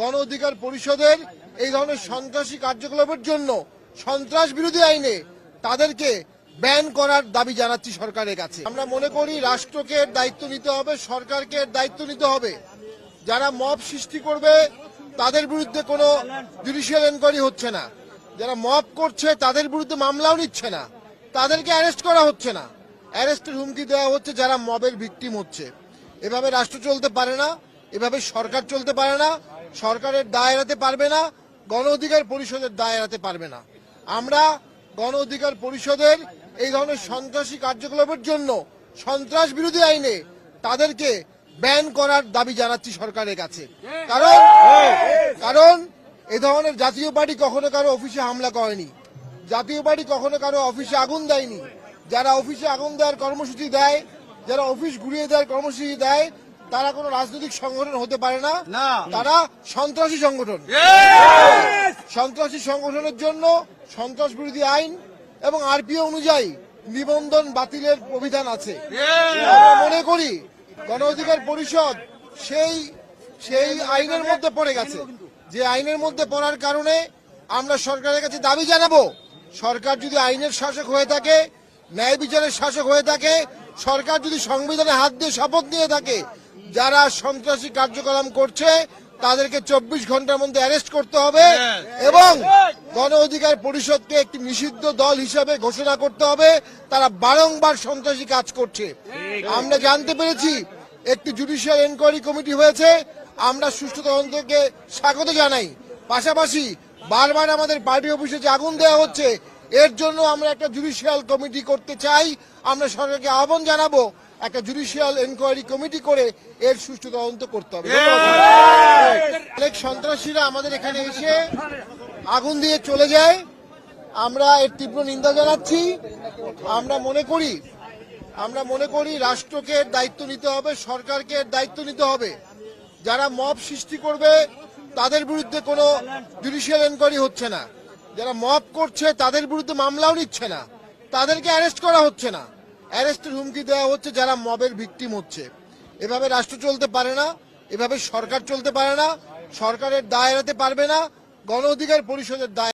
গণ অধিকার পরিষদের এই ধরনের সন্ত্রাসী কার্যকলাপের জন্য সন্ত্রাস বিরোধী আইনে তাদেরকে ব্যান করার দাবি জানাচ্ছি সরকারের কাছে। আমরা মনে করি রাষ্ট্রকে দায়িত্ব নিতে হবে, সরকারকে দায়িত্ব নিতে হবে। যারা মব সৃষ্টি করবে, তাদের বিরুদ্ধে কোনো জুডিশিয়াল এনকোয়ারি হচ্ছে না। যারা মব করছে, তাদের বিরুদ্ধে মামলাও নিচ্ছে না। তাদেরকে অ্যারেস্ট করা হচ্ছে না। অ্যারেস্টের হুমকি দেওয়া হচ্ছে যারা মবের ভিকটিম হচ্ছে। এভাবে রাষ্ট্র চলতে পারে না, এভাবে সরকার চলতে পারে না। সরকারের দায় এড়াতে পারবে না, গণ অধিকার পরিষদের দায় এড়াতে পারবে না। আমরা গণ অধিকার পরিষদের এই ধরনের সন্ত্রাসী কার্যকলাপের জন্য সন্ত্রাস বিরোধী আইনে তাদেরকে ব্যান করার দাবি জানাচ্ছি সরকারের কাছে। কারণ কারণ এ ধরনের জাতীয় পার্টি কখনো কারও অফিসে হামলা করেনি। জাতীয় পার্টি কখনো কারও অফিসে আগুন দেয়নি। যারা অফিসে আগুন দেওয়ার কর্মসূচি দেয়, যারা অফিস ঘুরিয়ে দেওয়ার কর্মসূচি দেয় তারা কোনো রাজনৈতিক সংগঠন হতে পারে না। তারা সন্ত্রাসী সংগঠন। সন্ত্রাসী সংগঠনের জন্য সন্ত্রাস বিরোধী আইন এবং আরপিও অনুযায়ী নিবন্ধন বাতিলের অভিধান আছে। আমরা মনে করি গণ অধিকার পরিষদ সেই সেই আইনের মধ্যে পড়ে গেছে। যে আইনের মধ্যে পড়ার কারণে আমরা সরকারের কাছে দাবি জানাব সরকার যদি আইনের শাসক হয়ে থাকে ন্যায় বিচারের শাসক হয়ে থাকে সরকার যদি সংবিধানে হাত দিয়ে শপথ নিয়ে থাকে যারা সন্ত্রাসী কার্যক্রম করছে তাদেরকে চব্বিশ ঘণ্টার মধ্যে অ্যারেস্ট করতে হবে এবং গণ অধিকার পরিষদকে একটি নিষিদ্ধ দল হিসাবে ঘোষণা করতে হবে। তারা বারংবার সন্ত্রাসী কাজ করছে। আমরা জানতে পেরেছি একটি জুডিশিয়াল এনকোয়ারি কমিটি হয়েছে। আমরা সুষ্ঠু তদন্তকে স্বাগত জানাই। পাশাপাশি বারবার আমাদের পার্টি অফিসে যে আগুন দেওয়া হচ্ছে এর জন্য আমরা একটা জুডিশিয়াল কমিটি করতে চাই। আমরা সরকারকে আহ্বান জানাব একটা জুডিশিয়াল এনকোয়ারি কমিটি করে এর সুষ্ঠু তদন্ত করতে হবে। অনেক সন্ত্রাসীরা আমাদের এখানে এসে আগুন দিয়ে চলে যায়। আমরা এর তীব্র নিন্দা জানাচ্ছি। আমরা মনে করি আমরা মনে করি রাষ্ট্রকে দায়িত্ব নিতে হবে সরকারকে দায়িত্ব নিতে হবে। যারা মব সৃষ্টি করবে তাদের বিরুদ্ধে কোনো জুডিশিয়াল এনকোয়ারি হচ্ছে না। যারা মব করছে তাদের বিরুদ্ধে মামলাও নিচ্ছে না। তাদেরকে অ্যারেস্ট করা হচ্ছে না। অ্যারেস্টের হুমকি দেওয়া হচ্ছে যারা মবের ভিকটিম হচ্ছে। এভাবে রাষ্ট্র চলতে পারে না, এভাবে সরকার চলতে পারে না, সরকারের দায় এড়াতে পারবে না, গণ অধিকার পরিষদের দায়